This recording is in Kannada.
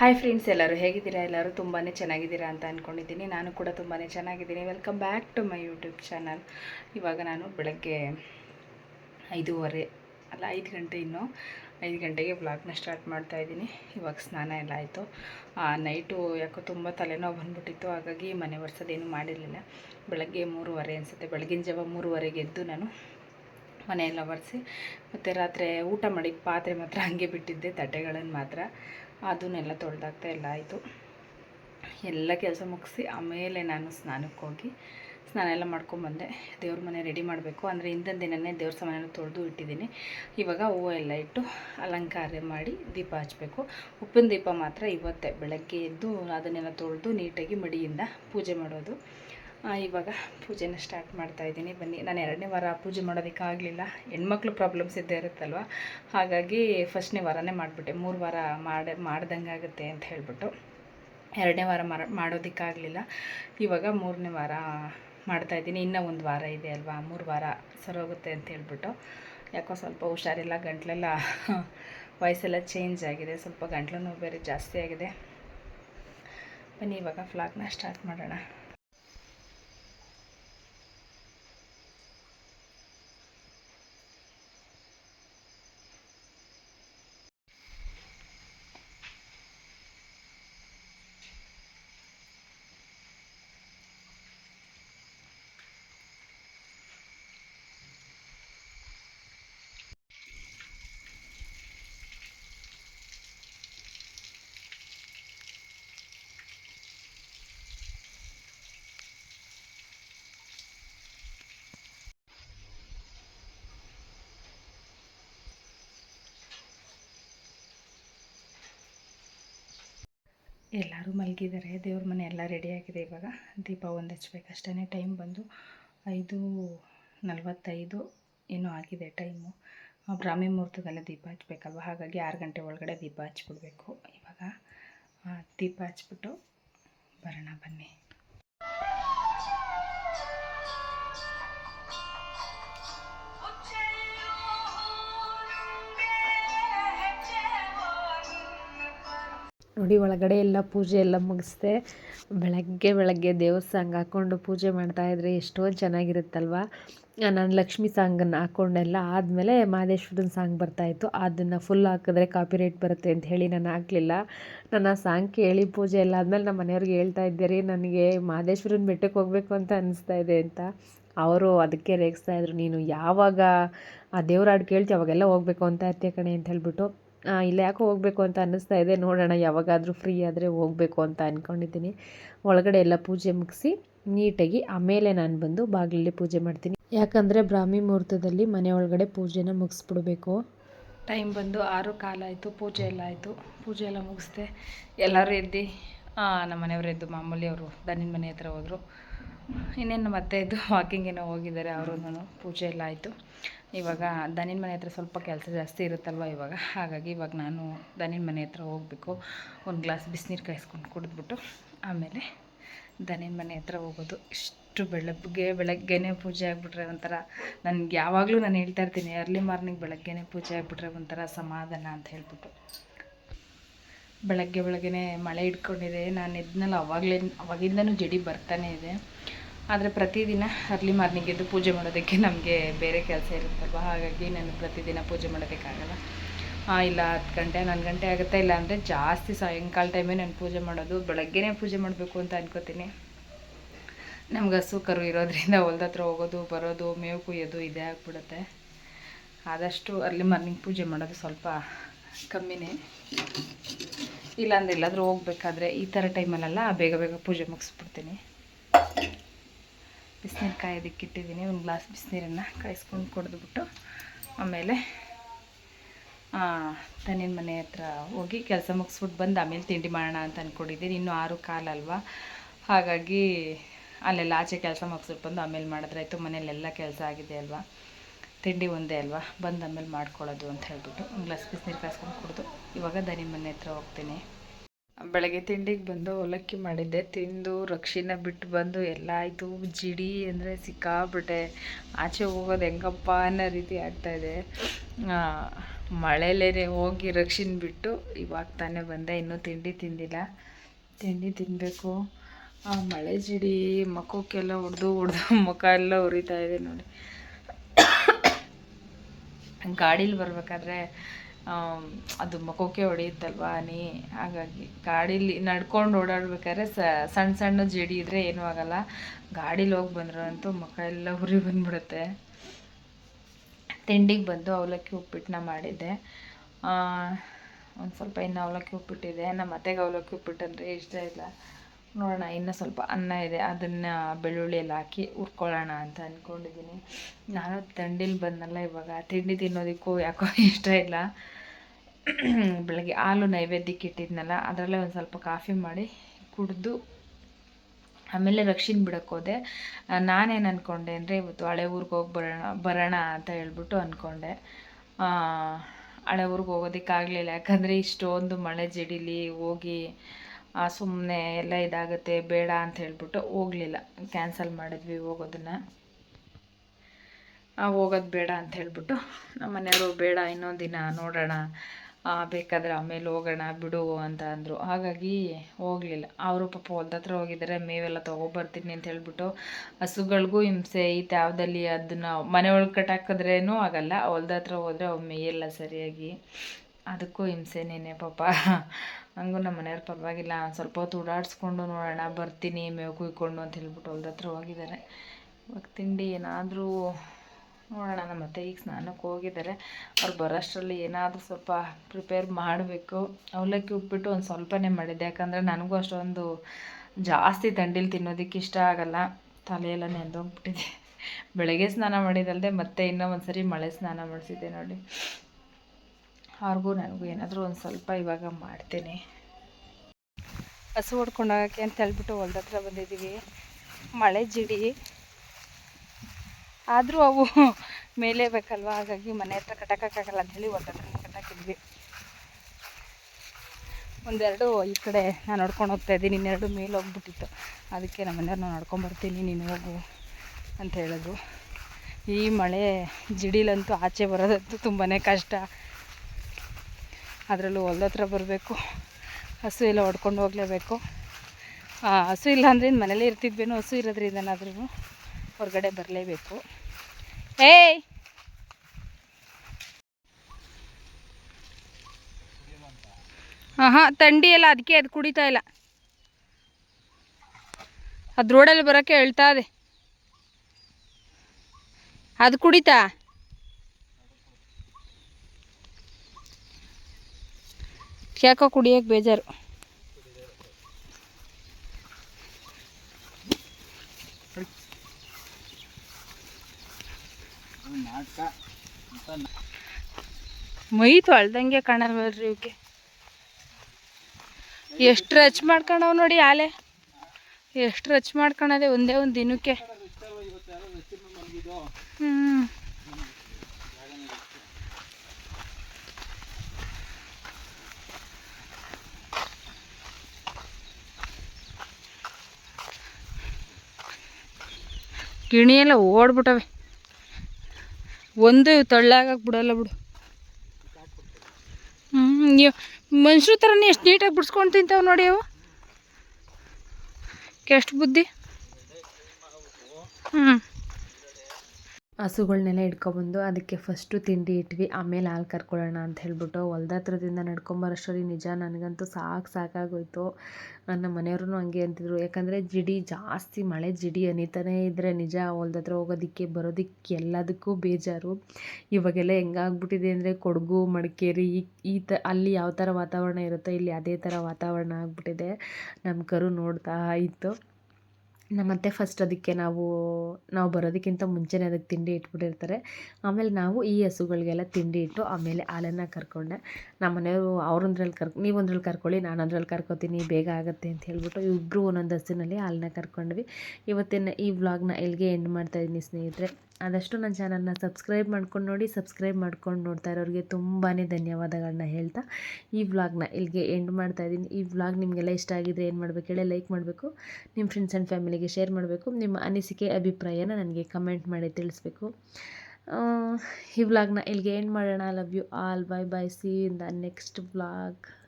ಹಾಯ್ ಫ್ರೆಂಡ್ಸ್ ಎಲ್ಲರೂ ಹೇಗಿದ್ದೀರಾ? ಎಲ್ಲರೂ ತುಂಬಾ ಚೆನ್ನಾಗಿದ್ದೀರಾ ಅಂತ ಅಂದ್ಕೊಂಡಿದ್ದೀನಿ ನಾನು ಕೂಡ ತುಂಬಾ ಚೆನ್ನಾಗಿದ್ದೀನಿ. Welcome back to my YouTube channel ಇವಾಗ ನಾನು ಬೆಳಗ್ಗೆ ಐದೂವರೆ ಅಲ್ಲ, ಐದು ಗಂಟೆ ಇನ್ನು ಐದು ಗಂಟೆಗೆ ವ್ಲಾಗ್ನ ಸ್ಟಾರ್ಟ್ ಮಾಡ್ತಾ ಇದ್ದೀನಿ. ಇವಾಗ ಸ್ನಾನ ಎಲ್ಲ ಆಯಿತು. ನೈಟು ಯಾಕೋ ತುಂಬ ತಲೆನೋವು ಬಂದುಬಿಟ್ಟಿತ್ತು. ಹಾಗಾಗಿ ಮನೆ ಒರೆಸೋದೇನು ಮಾಡಿರಲಿಲ್ಲ. ಬೆಳಗ್ಗೆ ಮೂರುವರೆ ಅನಿಸುತ್ತೆ. ಬೆಳಗಿನ ಜಾವ ಮೂರುವರೆಗೆ ಎದ್ದು ನಾನು ಮನೆಯೆಲ್ಲ ಒರೆಸಿ, ಮತ್ತು ರಾತ್ರಿ ಊಟ ಮಾಡಿ ಪಾತ್ರೆ ಮಾತ್ರ ಹಾಗೆ ಬಿಟ್ಟಿದ್ದೆ. ತಟ್ಟೆಗಳನ್ನು ಮಾತ್ರ. ಅದನ್ನೆಲ್ಲ ತೊಳೆದಾಗ್ತಾ ಎಲ್ಲ ಆಯಿತು. ಎಲ್ಲ ಕೆಲಸ ಮುಗಿಸಿ ಆಮೇಲೆ ನಾನು ಸ್ನಾನಕ್ಕೆ ಹೋಗಿ ಸ್ನಾನ ಎಲ್ಲ ಮಾಡ್ಕೊಂಬಂದೆ ದೇವ್ರ ಮನೆ ರೆಡಿ ಮಾಡಬೇಕು. ಅಂದರೆ ಹಿಂದಿನ ದಿನವೇ ದೇವ್ರ ಸಾಮಾನೆಲ್ಲ ತೊಳೆದು ಇಟ್ಟಿದ್ದೀನಿ. ಇವಾಗ ಹೂವು ಎಲ್ಲ ಇಟ್ಟು ಅಲಂಕಾರ ಮಾಡಿ ದೀಪ ಹಚ್ಚಬೇಕು ಉಪ್ಪಿನ ದೀಪ ಮಾತ್ರ ಇವತ್ತೇ ಬೆಳಗ್ಗೆ ಎದ್ದು ಅದನ್ನೆಲ್ಲ ತೊಳೆದು ನೀಟಾಗಿ ಮಡಿಯಿಂದ ಪೂಜೆ ಮಾಡೋದು. ಇವಾಗ ಪೂಜೆನ ಸ್ಟಾರ್ಟ್ ಮಾಡ್ತಾ ಇದ್ದೀನಿ. ಬನ್ನಿ, ನಾನು ಎರಡನೇ ವಾರ ಪೂಜೆ ಮಾಡೋದಕ್ಕಾಗಲಿಲ್ಲ ಹೆಣ್ಮಕ್ಳು ಪ್ರಾಬ್ಲಮ್ಸ್ ಇದ್ದೇ ಇರುತ್ತಲ್ವ? ಹಾಗಾಗಿ ಫಸ್ಟ್ನೇ ವಾರನೇ ಮಾಡಿಬಿಟ್ಟೆ. ಮೂರು ವಾರ ಮಾಡಿ, ಮಾಡ್ದಂಗೆ ಆಗುತ್ತೆ ಅಂತ ಹೇಳ್ಬಿಟ್ಟು ಎರಡನೇ ವಾರ ಮಾಡ ಮಾಡೋದಕ್ಕಾಗಲಿಲ್ಲ ಇವಾಗ ಮೂರನೇ ವಾರ ಮಾಡ್ತಾಯಿದ್ದೀನಿ ಇನ್ನೂ ಒಂದು ವಾರ ಇದೆ ಅಲ್ವಾ? ಮೂರು ವಾರ ಸರೋಗುತ್ತೆ ಅಂತ ಹೇಳ್ಬಿಟ್ಟು ಯಾಕೋ ಸ್ವಲ್ಪ ಹುಷಾರಿಲ್ಲ, ಗಂಟ್ಲೆಲ್ಲ ವಯಸ್ಸೆಲ್ಲ ಚೇಂಜ್ ಆಗಿದೆ. ಸ್ವಲ್ಪ ಗಂಟ್ಲು ನೋವು ಬೇರೆ ಜಾಸ್ತಿ ಆಗಿದೆ. ಬನ್ನಿ, ಇವಾಗ ಫ್ಲಾಗ್ನ ಸ್ಟಾರ್ಟ್ ಮಾಡೋಣ. ಎಲ್ಲರೂ ಮಲಗಿದ್ದಾರೆ. ದೇವ್ರ ಮನೆ ಎಲ್ಲ ರೆಡಿಯಾಗಿದೆ ಇವಾಗ. ದೀಪ ಒಂದು ಹಚ್ಬೇಕಷ್ಟೇ ಟೈಮ್ ಬಂದು ಐದು ನಲವತ್ತೈದು ಏನೋ ಆಗಿದೆ ಟೈಮು ಬ್ರಾಹ್ಮಿ ಮುಹೂರ್ತದಲ್ಲ ದೀಪ ಹಚ್ಬೇಕಲ್ವ? ಹಾಗಾಗಿ ಆರು ಗಂಟೆ ಒಳಗಡೆ ದೀಪ ಹಚ್ಬಿಡ್ಬೇಕು. ಇವಾಗ ದೀಪ ಹಚ್ಬಿಟ್ಟು ಬರೋಣ ಬನ್ನಿ. ನೋಡಿ, ಒಳಗಡೆ ಎಲ್ಲ ಪೂಜೆ ಎಲ್ಲ ಮುಗಿಸ್ದೆ, ಬೆಳಗ್ಗೆ ಬೆಳಗ್ಗೆ ದೇವ್ರ ಸಾಂಗ್ ಹಾಕ್ಕೊಂಡು ಪೂಜೆ ಮಾಡ್ತಾಯಿದ್ರೆ ಎಷ್ಟೊಂದು ಚೆನ್ನಾಗಿರುತ್ತಲ್ವ? ನಾನು ಲಕ್ಷ್ಮಿ ಸಾಂಗನ್ನು ಹಾಕ್ಕೊಂಡೆಲ್ಲ ಆದಮೇಲೆ ಮಹದೇಶ್ವರನ ಸಾಂಗ್ ಬರ್ತಾಯಿತ್ತು ಅದನ್ನು ಫುಲ್ ಹಾಕಿದ್ರೆ ಕಾಪಿರೈಟ್ ಬರುತ್ತೆ ಅಂತ ಹೇಳಿ ನಾನು ಹಾಕಲಿಲ್ಲ. ನಾನು ಆ ಸಾಂಗ್ ಕೇಳಿ ಪೂಜೆ ಎಲ್ಲ ಆದಮೇಲೆ ನಮ್ಮ ಮನೆಯವ್ರಿಗೆ ಹೇಳ್ತಾ ಇದ್ದೆ ನನಗೆ ಮಹದೇಶ್ವರನ ಬೆಟ್ಟಕ್ಕೆ ಹೋಗಬೇಕು ಅಂತ ಅನಿಸ್ತಾ ಇದೆ ಅಂತ. ಅವರು ಅದಕ್ಕೆ ರೇಗಿಸ್ತಾ ಇದ್ರು, ನೀನು ಯಾವಾಗ ಆ ದೇವ್ರ ಹಾಡು ಕೇಳ್ತಿ, ಅವಾಗೆಲ್ಲ ಹೋಗ್ಬೇಕು ಅಂತ ಇರ್ತೀಯ ಕಣೆ ಅಂತ ಹೇಳ್ಬಿಟ್ಟು ಇಲ್ಲ ಯಾಕೋ ಹೋಗಬೇಕು ಅಂತ ಅನ್ನಿಸ್ತಾ ಇದೆ. ನೋಡೋಣ, ಯಾವಾಗಾದರೂ ಫ್ರೀ ಆದರೆ ಹೋಗಬೇಕು ಅಂತ ಅಂದ್ಕೊಂಡಿದ್ದೀನಿ ಒಳಗಡೆ ಎಲ್ಲ ಪೂಜೆ ಮುಗಿಸಿ ನೀಟಾಗಿ ಆಮೇಲೆ ನಾನು ಬಂದು ಬಾಗಿಲಲ್ಲಿ ಪೂಜೆ ಮಾಡ್ತೀನಿ. ಯಾಕಂದರೆ ಬ್ರಾಹ್ಮಿ ಮುಹೂರ್ತದಲ್ಲಿ ಮನೆ ಒಳಗಡೆ ಪೂಜೆನ ಮುಗಿಸ್ಬಿಡ್ಬೇಕು. ಟೈಮ್ ಬಂದು ಆರು ಕಾಲಾಯಿತು ಪೂಜೆ ಎಲ್ಲ ಆಯಿತು. ಪೂಜೆ ಎಲ್ಲ ಮುಗಿಸ್ದೆ ಎಲ್ಲರೂ ಎದ್ದು ನಮ್ಮ ಮನೆಯವರು ಎದ್ದು, ಮಾಮೂಲಿ ಅವರು ದನಿನ ಮನೆ ಹತ್ರ ಹೋದರು. ಇನ್ನೇನು ಮತ್ತೆ ಇದ್ದು ವಾಕಿಂಗ್ ಏನೋ ಹೋಗಿದ್ದಾರೆ ಅವರು ಪೂಜೆ ಎಲ್ಲ ಆಯಿತು. ಇವಾಗ ದನಿನ ಮನೆ ಹತ್ರ ಸ್ವಲ್ಪ ಕೆಲಸ ಜಾಸ್ತಿ ಇರುತ್ತಲ್ವ ಇವಾಗ? ಹಾಗಾಗಿ ಇವಾಗ ನಾನು ದನಿನ ಮನೆ ಹತ್ರ ಹೋಗಬೇಕು. ಒಂದು ಗ್ಲಾಸ್ ಬಿಸಿನೀರು ಕಾಯಿಸ್ಕೊಂಡು ಕುಡಿದ್ಬಿಟ್ಟು ಆಮೇಲೆ ದನಿನ ಮನೆ ಹತ್ರ ಹೋಗೋದು. ಇಷ್ಟು ಬೆಳಗ್ಗೆ, ಬೆಳಗ್ಗೆನೇ ಪೂಜೆ ಆಗಿಬಿಟ್ರೆ ಒಂಥರ ನನಗೆ ಯಾವಾಗಲೂ ನಾನು ಹೇಳ್ತಾ ಇರ್ತೀನಿ ಅರ್ಲಿ ಮಾರ್ನಿಂಗ್ ಬೆಳಗ್ಗೆನೇ ಪೂಜೆ ಆಗಿಬಿಟ್ರೆ ಒಂಥರ ಸಮಾಧಾನ ಅಂತ ಹೇಳ್ಬಿಟ್ಟು. ಬೆಳಗ್ಗೆ, ಬೆಳಗ್ಗೆನೇ ಮಳೆ ಇಟ್ಕೊಂಡಿದೆ ನಾನು ಇದನ್ನೆಲ್ಲ ಅವಾಗಲೇ, ಅವಾಗಿಂದನೂ ಜಡಿ ಬರ್ತಾನೇ ಇದೆ. ಆದರೆ ಪ್ರತಿದಿನ ಅರ್ಲಿ ಮಾರ್ನಿಂಗ್ ಎದ್ದು ಪೂಜೆ ಮಾಡೋದಕ್ಕೆ ನಮಗೆ ಬೇರೆ ಕೆಲಸ ಇರುತ್ತಲ್ವ? ಹಾಗಾಗಿ ನಾನು ಪ್ರತಿದಿನ ಪೂಜೆ ಮಾಡೋದಕ್ಕಾಗಲ್ಲ. ಇಲ್ಲ ಹತ್ತು ಗಂಟೆ, ಹನ್ನೊಂದು ಗಂಟೆ ಆಗುತ್ತೆ ಇಲ್ಲ ಅಂದರೆ ಜಾಸ್ತಿ ಸಾಯಂಕಾಲ ಟೈಮೇ ನಾನು ಪೂಜೆ ಮಾಡೋದು. ಬೆಳಗ್ಗೆನೇ ಪೂಜೆ ಮಾಡಬೇಕು ಅಂತ ಅನ್ಕೋತೀನಿ. ನಮ್ಗೆ ಹಸು, ಕರು ಇರೋದ್ರಿಂದ ಹೊಲ್ದ ಹತ್ರ ಹೋಗೋದು, ಬರೋದು, ಮೇವು ಕುಯ್ಯೋದು ಇದೇ ಆಗ್ಬಿಡುತ್ತೆ. ಆದಷ್ಟು ಅರ್ಲಿ ಮಾರ್ನಿಂಗ್ ಪೂಜೆ ಮಾಡೋದು ಸ್ವಲ್ಪ ಕಮ್ಮಿನೇ. ಇಲ್ಲಾಂದ್ರೆ ಎಲ್ಲಾದರೂ ಹೋಗ್ಬೇಕಾದ್ರೆ ಈ ಥರ ಟೈಮಲ್ಲೆಲ್ಲ ಬೇಗ ಬೇಗ ಪೂಜೆ ಮುಗಿಸ್ಬಿಡ್ತೀನಿ. ಬಿಸಿನೀರು ಕಾಯೋದಕ್ಕೆ ಇಟ್ಟಿದ್ದೀನಿ. ಒಂದು ಗ್ಲಾಸ್ ಬಿಸಿನೀರನ್ನು ಕಾಯಿಸ್ಕೊಂಡು ಕುಡಿದ್ಬಿಟ್ಟು ಆಮೇಲೆ ತನ್ನಿನ ಮನೆ ಹತ್ರ ಹೋಗಿ ಕೆಲಸ ಮುಗಿಸ್ಬಿಟ್ಟು ಬಂದು ಆಮೇಲೆ ತಿಂಡಿ ಮಾಡೋಣ ಅಂತ ಅಂದ್ಕೊಂಡಿದ್ದೀನಿ ಇನ್ನೂ ಆರು ಕಾಲಲ್ವಾ ಹಾಗಾಗಿ ಅಲ್ಲೆಲ್ಲ ಆಚೆ ಕೆಲಸ ಮುಗಿಸ್ಬಿಟ್ಟು ಬಂದು ಆಮೇಲೆ ಮಾಡಿದ್ರಾಯ್ತು ಮನೇಲೆಲ್ಲ ಕೆಲಸ ಆಗಿದೆ ಅಲ್ವಾ? ತಿಂಡಿ ಒಂದೇ ಅಲ್ವಾ? ಬಂದು ಆಮೇಲೆ ಮಾಡ್ಕೊಳ್ಳೋದು ಅಂತ ಹೇಳ್ಬಿಟ್ಟು ಒಂದು ಗ್ಲಾಸ್ ಬಿಸಿನೀರು ಕಾಯಿಸ್ಕೊಂಡು ಕುಡಿದು ಇವಾಗ ದನಿ ಮನೆ ಹತ್ರ ಹೋಗ್ತೀನಿ. ಬೆಳಗ್ಗೆ ತಿಂಡಿಗೆ ಬಂದು ಅವಲಕ್ಕಿ ಮಾಡಿದ್ದೆ. ತಿಂದು ರಕ್ಷಿನ ಬಿಟ್ಟು ಬಂದು ಎಲ್ಲ ಆಯಿತು. ಜಿಡಿ ಅಂದರೆ ಸಿಕ್ಕಾಬಿಟ್ಟೆ ಆಚೆ ಹೋಗೋದು ಹೆಂಗಪ್ಪ ಅನ್ನೋ ರೀತಿ ಆಗ್ತಾಯಿದೆ ಮಳೆಲೇ ಹೋಗಿ ರಕ್ಷಿನ್ ಬಿಟ್ಟು ಇವಾಗ ತಾನೇ ಬಂದೆ. ಇನ್ನೂ ತಿಂಡಿ ತಿಂದಿಲ್ಲ. ತಿಂಡಿ ತಿನ್ನಬೇಕು ಮಳೆ ಜಿಡಿ ಮಖಕ್ಕೆಲ್ಲ ಹೊಡೆದು ಹೊಡೆದು ಮುಖ ಎಲ್ಲ ಉರಿತಾ ಇದೆ ನೋಡಿ. ಗಾಡೀಲಿ ಬರಬೇಕಾದ್ರೆ ಅದು ಮಕೋಕೆ ಹೊಡೆಯುತ್ತಲ್ವ ನೀ? ಹಾಗಾಗಿ ಗಾಡೀಲಿ ನಡ್ಕೊಂಡು ಓಡಾಡ್ಬೇಕಾದ್ರೆ ಸಣ್ಣ ಸಣ್ಣ ಜಡಿ ಇದ್ದರೆ ಏನೂ ಆಗಲ್ಲ. ಗಾಡೀಲಿ ಹೋಗಿ ಬಂದ್ರು ಅಂತೂ ಮುಖ ಎಲ್ಲ ಉರಿ ಬಂದ್ಬಿಡುತ್ತೆ. ತಿಂಡಿಗೆ ಬಂದು ಅವಲಕ್ಕಿ ಉಪ್ಪಿಟ್ಟನ್ನ ಮಾಡಿದ್ದೆ. ಒಂದು ಸ್ವಲ್ಪ ಇನ್ನು ಅವಲಕ್ಕಿ ಉಪ್ಪಿಟ್ಟಿದೆ. ನಮ್ಮ ಅತ್ತೆಗೆ ಅವಲಕ್ಕಿ ಉಪ್ಪಿಟ್ಟು ಅಂದರೆ ಇಷ್ಟ ಇಲ್ಲ. ನೋಡೋಣ, ಇನ್ನೂ ಸ್ವಲ್ಪ ಅನ್ನ ಇದೆ, ಅದನ್ನು ಬೆಳ್ಳುಳ್ಳಿಯಲ್ಲಿ ಹಾಕಿ ಹುರ್ಕೊಳ್ಳೋಣ ಅಂತ ಅಂದ್ಕೊಂಡಿದ್ದೀನಿ ನಾನು ತಂಡಿಲಿ ಬಂದಲ್ಲ ಇವಾಗ, ತಿಂಡಿ ತಿನ್ನೋದಕ್ಕೂ ಯಾಕೋ ಇಷ್ಟ ಇಲ್ಲ. ಬೆಳಗ್ಗೆ ಹಾಲು ನೈವೇದ್ಯಕ್ಕೆ ಇಟ್ಟಿದ್ನಲ್ಲ, ಅದರಲ್ಲೇ ಒಂದು ಸ್ವಲ್ಪ ಕಾಫಿ ಮಾಡಿ ಕುಡಿದು ಆಮೇಲೆ ರಕ್ಷಿನ್ ಬಿಡೋಕ್ಕೋದೆ ನಾನೇನು ಅಂದ್ಕೊಂಡೆ ಅಂದರೆ ಇವತ್ತು ಹಳೆ ಊರಿಗೆ ಹೋಗಿ ಬರೋಣ ಬರೋಣ ಅಂತ ಹೇಳ್ಬಿಟ್ಟು ಅಂದ್ಕೊಂಡೆ ಹಳೆ ಊರಿಗೆ ಹೋಗೋದಕ್ಕಾಗಲಿಲ್ಲ, ಯಾಕಂದರೆ ಇಷ್ಟೊಂದು ಮಳೆ ಜಡಿಲಿ ಹೋಗಿ ಸುಮ್ಮನೆ ಎಲ್ಲ ಇದಾಗುತ್ತೆ, ಬೇಡ ಅಂತ ಹೇಳ್ಬಿಟ್ಟು ಹೋಗಲಿಲ್ಲ. ಕ್ಯಾನ್ಸಲ್ ಮಾಡಿದ್ವಿ ಹೋಗೋದನ್ನು. ಹೋಗೋದು ಬೇಡ ಅಂತ ಹೇಳ್ಬಿಟ್ಟು ನಮ್ಮ ಮನೆಯವರು ಬೇಡ, ಇನ್ನೊಂದು ದಿನ ನೋಡೋಣ ಬೇಕಾದರೆ ಆಮೇಲೆ ಹೋಗೋಣ, ಬಿಡು ಅಂತ ಅಂದರು. ಹಾಗಾಗಿ ಹೋಗಲಿಲ್ಲ. ಅವರು ಪಾಪ ಹೊಲ್ದ ಹತ್ರ ಹೋಗಿದ್ದಾರೆ ಮೇವೆಲ್ಲ ತೊಗೊಬರ್ತೀನಿ ಅಂತ ಹೇಳ್ಬಿಟ್ಟು ಹಸುಗಳಿಗೂ ಹಿಂಸೆ ಈ ತ್ಯಾವದಲ್ಲಿ ಅದನ್ನು ಮನೆ ಒಳಗೆ ಕಟ್ಟಾಕಿದ್ರೇನೂ ಆಗಲ್ಲ. ಹೊಲ್ದ ಹತ್ರ ಹೋದರೆ ಅವು ಮೇಯಲ್ಲ ಸರಿಯಾಗಿ ಅದಕ್ಕೂ ಹಿಂಸೆನೇನೆ ಪಾಪ. ಹಂಗೂ ನಮ್ಮ ಮನೆಯವ್ರ ಪರವಾಗಿಲ್ಲ. ಸ್ವಲ್ಪ ಹೊತ್ತು ಓಡಾಡಿಸ್ಕೊಂಡು ನೋಡೋಣ, ಬರ್ತೀನಿ, ಮೇವು ಕುಯ್ಕೊಂಡು ಅಂತ ಹೇಳ್ಬಿಟ್ಟು ಹೊಲ್ದ ಹತ್ರ ಹೋಗಿದ್ದಾರೆ. ಇವಾಗ ತಿಂಡಿ ಏನಾದರೂ ನೋಡೋಣ. ನಮ್ಮ ಅತ್ತೆ ಈಗ ಸ್ನಾನಕ್ಕೆ ಹೋಗಿದ್ದಾರೆ. ಅವ್ರು ಬರೋಷ್ಟರಲ್ಲಿ ಏನಾದರೂ ಸ್ವಲ್ಪ ಪ್ರಿಪೇರ್ ಮಾಡಬೇಕು. ಅವಲಕ್ಕಿ ಉಪ್ಪಿಟ್ಟು ಒಂದು ಸ್ವಲ್ಪನೇ ಮಾಡಿದ್ದೆ. ಯಾಕಂದರೆ ನನಗೂ ಅಷ್ಟೊಂದು ಜಾಸ್ತಿ ತಂಡಿಲಿ ತಿನ್ನೋದಕ್ಕೆ ಇಷ್ಟ ಆಗಲ್ಲ. ತಲೆಯೆಲ್ಲ ನೆಂದೋಗ್ಬಿಟ್ಟಿದೆ ಬೆಳಗ್ಗೆ ಸ್ನಾನ ಮಾಡಿದಲ್ಲದೆ ಮತ್ತೆ ಇನ್ನೂ ಒಂದು ಸರಿ ಮಳೆ ಸ್ನಾನ ಮಾಡಿಸಿದ್ದೆ ನೋಡಿ. ಅವ್ರಿಗೂ ನನಗೂ ಏನಾದರೂ ಒಂದು ಸ್ವಲ್ಪ ಇವಾಗ ಮಾಡ್ತೇನೆ. ಹಸು ಹೊಡ್ಕೊಂಡು ಹೋಗೋಕ್ಕೆ ಅಂತ ಹೇಳ್ಬಿಟ್ಟು ಹೊಲ್ದ ಹತ್ರ ಬಂದಿದ್ದೀವಿ. ಮಳೆ ಜಿಡಿ. ಆದರೂ ಅವು ಮೇಲೆ ಬೇಕಲ್ವ? ಹಾಗಾಗಿ ಮನೆ ಹತ್ರ ಕಟ್ಟಕ್ಕಾಗಲ್ಲ ಹೇಳಿ ಹತ್ರ ಕಟ್ಟಾಕಿದ್ವಿ ಒಂದೆರಡು ಈ ಕಡೆ ನಾನು ನೋಡ್ಕೊಂಡು ಹೋಗ್ತಾ ಇದ್ದೀನಿ. ಇನ್ನೆರಡು ಮೇಲೆ ಹೋಗ್ಬಿಟ್ಟಿತ್ತು. ಅದಕ್ಕೆ ನಮ್ಮ ಮನೆಯವ್ರು ನೋಡ್ಕೊಂಡು ಬರ್ತೀನಿ. ನೀನು ಹೋಗು ಅಂತ ಹೇಳಿದ್ರು ಈ ಮಳೆ ಜಿಡಿಲಂತೂ ಆಚೆ ಬರೋದಂತೂ ತುಂಬಾ ಕಷ್ಟ. ಅದರಲ್ಲೂ ಹೊಲ್ದ ಹತ್ರ ಬರಬೇಕು. ಹಸು ಎಲ್ಲ ಹೊಡ್ಕೊಂಡು ಹೋಗಲೇಬೇಕು. ಹಸು ಇಲ್ಲ ಅಂದರೆ ಮನೇಲೇ ಇರ್ತಿದ್ವೇನೋ ಹಸು ಇರೋದ್ರಿಂದನಾದ್ರೂ ಹೊರಗಡೆ ಬರಲೇಬೇಕು. ಏಯ್! ಹಾಂ ಹಾಂ ತಂಡಿ ಎಲ್ಲ ಅದಕ್ಕೆ ಅದು ಕುಡಿತಾ ಇಲ್ಲ. ಅದು ರೋಡಲ್ಲಿ ಬರೋಕ್ಕೆ ಹೇಳ್ತಾ ಇದೆ. ಅದು ಕುಡಿತಾ? ಯಾಕೋ ಕುಡಿಯೋಕೆ ಬೇಜಾರು. ಮೈ ತೊಳ್ದಂಗೆ ಕಾಣಲ್ವಲ್ರಿ ಇವಕ್ಕೆ ಎಷ್ಟು ರಚ್ ಮಾಡ್ಕೊಂಡವ್ ನೋಡಿ ಆಲೆ. ಎಷ್ಟು ರಚ್ ಮಾಡ್ಕೊಳದೆ ಒಂದೇ ಒಂದು ದಿನಕ್ಕೆ ಹ್ಞೂ ಗಿಣಿ ಎಲ್ಲ ಓಡ್ಬಿಟ್ಟವೆ. ಒಂದು ತಳ್ಳಾಗಕ್ಕೆ ಬಿಡಲ್ಲ ಬಿಡು. ಹ್ಞೂ ನೀವು ಮನುಷ್ಯರ ಥರನೇ ಎಷ್ಟು ನೀಟಾಗಿ ಬಿಡ್ಸ್ಕೊಂಡು ತಿಂತಾವೆ ನೋಡಿ ಅವು. ಎಷ್ಟು ಬುದ್ಧಿ. ಹ್ಞೂ ಹಸುಗಳನ್ನೆಲ್ಲ ಇಟ್ಕೊಬಂದು ಅದಕ್ಕೆ ಫಸ್ಟು ತಿಂಡಿ ಇಟ್ವಿ. ಆಮೇಲೆ ಹಾಲು ಕರ್ಕೊಳ್ಳೋಣ ಅಂತ ಹೇಳ್ಬಿಟ್ಟು ಹೊಲ್ದ ಹತ್ರದಿಂದ ನಡ್ಕೊಂಬರೋಷ್ಟರಲ್ಲಿ ನಿಜ ನನಗಂತೂ ಸಾಕು ಸಾಕಾಗೋಯ್ತು. ನನ್ನ ಮನೆಯವ್ರೂ ಹಂಗೆ ಅಂತಿದ್ರು. ಯಾಕಂದರೆ ಜಿಡಿ ಜಾಸ್ತಿ ಮಳೆ ಜಿಡಿ ಅನಿತಾನೇ ಇದ್ದರೆ ನಿಜ ಹೊಲ್ದ ಹತ್ರ ಹೋಗೋದಕ್ಕೆ ಬರೋದಕ್ಕೆ ಎಲ್ಲದಕ್ಕೂ ಬೇಜಾರು. ಇವಾಗೆಲ್ಲ ಹೆಂಗಾಗ್ಬಿಟ್ಟಿದೆ ಅಂದರೆ ಕೊಡಗು, ಮಡಿಕೇರಿ ಈ ಈ ತ, ಅಲ್ಲಿ ಯಾವ ಥರ ವಾತಾವರಣ ಇರುತ್ತೋ ಇಲ್ಲಿ ಅದೇ ಥರ ವಾತಾವರಣ ಆಗಿಬಿಟ್ಟಿದೆ. ನಮ್ಮ ಕರು ನೋಡ್ತಾ ಇತ್ತು. ನಮ್ಮತ್ತೆ ಫಸ್ಟ್ ಅದಕ್ಕೆ ನಾವು ನಾವು ಬರೋದಕ್ಕಿಂತ ಮುಂಚೆನೇ ಅದಕ್ಕೆ ತಿಂಡಿ ಇಟ್ಬಿಟ್ಟಿರ್ತಾರೆ. ಆಮೇಲೆ ನಾವು ಈ ಹಸುಗಳಿಗೆಲ್ಲ ತಿಂಡಿ ಇಟ್ಟು ಆಮೇಲೆ ಹಾಲನ್ನು ಕರ್ಕೊಂಡೆ. ನಮ್ಮ ಮನೆಯವರು ಅವ್ರೊಂದ್ರಲ್ಲಿ ಕರ್ ನೀವೊಂದ್ರಲ್ಲಿ ಕರ್ಕೊಳ್ಳಿ, ನಾನೊಂದ್ರಲ್ಲಿ ಕರ್ಕೊತೀನಿ, ಬೇಗ ಆಗುತ್ತೆ ಅಂತ ಹೇಳ್ಬಿಟ್ಟು ಇಬ್ಬರು ಒಂದೊಂದು ಹಸುನಲ್ಲಿ ಹಾಲನ್ನ ಕರ್ಕೊಂಡ್ವಿ. ಇವತ್ತಿನ ಈ ವ್ಲಾಗ್ನ ಇಲ್ಲಿಗೆ ಎಂಡ್ ಮಾಡ್ತಾಯಿದ್ದೀನಿ ಸ್ನೇಹಿತರೆ. ಆದಷ್ಟು ನನ್ನ ಚಾನಲ್ನ ಸಬ್ಸ್ಕ್ರೈಬ್ ಮಾಡ್ಕೊಂಡು ನೋಡಿ ಸಬ್ಸ್ಕ್ರೈಬ್ ಮಾಡ್ಕೊಂಡು ನೋಡ್ತಾ ಇರೋರಿಗೆ ತುಂಬಾ ಧನ್ಯವಾದಗಳನ್ನ ಹೇಳ್ತಾ ಈ ವ್ಲಾಗ್ನ ಇಲ್ಲಿಗೆ ಎಂಡ್ ಮಾಡ್ತಾ ಇದ್ದೀನಿ. ಈ ವ್ಲಾಗ್ ನಿಮಗೆಲ್ಲ ಇಷ್ಟ ಆಗಿದ್ರೆ ಏನು ಮಾಡಬೇಕು ಹೇಳಿ ಲೈಕ್ ಮಾಡಬೇಕು. ನಿಮ್ಮ ಫ್ರೆಂಡ್ಸ್ ಆ್ಯಂಡ್ ಫ್ಯಾಮಿಲಿಗೆ ಶೇರ್ ಮಾಡಬೇಕು. ನಿಮ್ಮ ಅನಿಸಿಕೆ, ಅಭಿಪ್ರಾಯನ ನನಗೆ ಕಮೆಂಟ್ ಮಾಡಿ ತಿಳಿಸ್ಬೇಕು. ಈ ವ್ಲಾಗ್ನ ಇಲ್ಲಿಗೆ ಏನು ಮಾಡೋಣ. Love you all bye bye see in the next vlog